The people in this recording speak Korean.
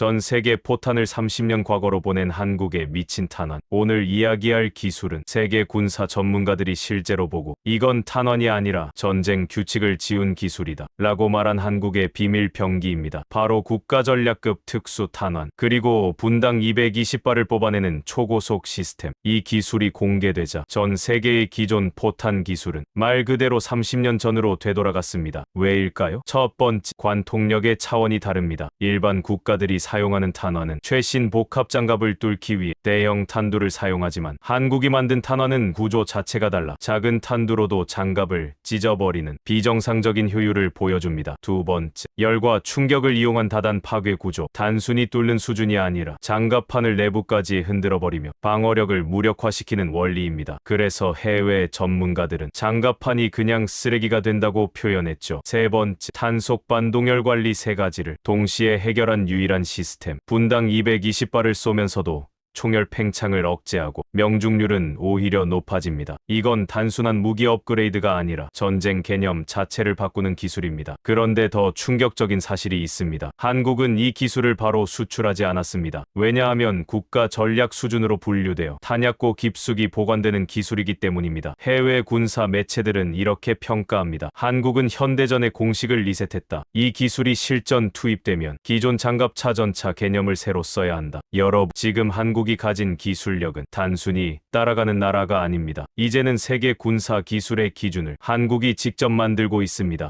전 세계 포탄을 30년 과거로 보낸 한국의 미친 탄환. 오늘 이야기할 기술은 세계 군사 전문가들이 실제로 보고 이건 탄환이 아니라 전쟁 규칙을 지운 기술이다. 라고 말한 한국의 비밀 병기입니다. 바로 국가 전략급 특수 탄환. 그리고 분당 220발을 뽑아내는 초고속 시스템. 이 기술이 공개되자 전 세계의 기존 포탄 기술은 말 그대로 30년 전으로 되돌아갔습니다. 왜일까요? 첫 번째, 관통력의 차원이 다릅니다. 일반 국가들이 사용하는 탄환은 최신 복합 장갑을 뚫기 위해 대형 탄두를 사용하지만 한국이 만든 탄환은 구조 자체가 달라 작은 탄두로도 장갑을 찢어버리는 비정상적인 효율을 보여줍니다. 두 번째, 열과 충격을 이용한 다단 파괴 구조. 단순히 뚫는 수준이 아니라 장갑판을 내부까지 흔들어버리며 방어력을 무력화시키는 원리입니다. 그래서 해외 전문가들은 장갑판이 그냥 쓰레기가 된다고 표현했죠. 세 번째, 탄속 반동열 관리 세 가지를 동시에 해결한 유일한 시 스템. 분당 220발을 쏘면서도 총열 팽창을 억제하고 명중률은 오히려 높아집니다. 이건 단순한 무기 업그레이드가 아니라 전쟁 개념 자체를 바꾸는 기술입니다. 그런데 더 충격적인 사실이 있습니다. 한국은 이 기술을 바로 수출하지 않았습니다. 왜냐하면 국가 전략 수준으로 분류되어 탄약고 깊숙이 보관되는 기술이기 때문입니다. 해외 군사 매체들은 이렇게 평가합니다. 한국은 현대전의 공식을 리셋했다. 이 기술이 실전 투입되면 기존 장갑차 전차 개념을 새로 써야 한다. 여러분, 지금 한 국이 가진 기술력은 단순히 따라가는 나라가 아닙니다. 이제는 세계 군사 기술의 기준을 한국이 직접 만들고 있습니다.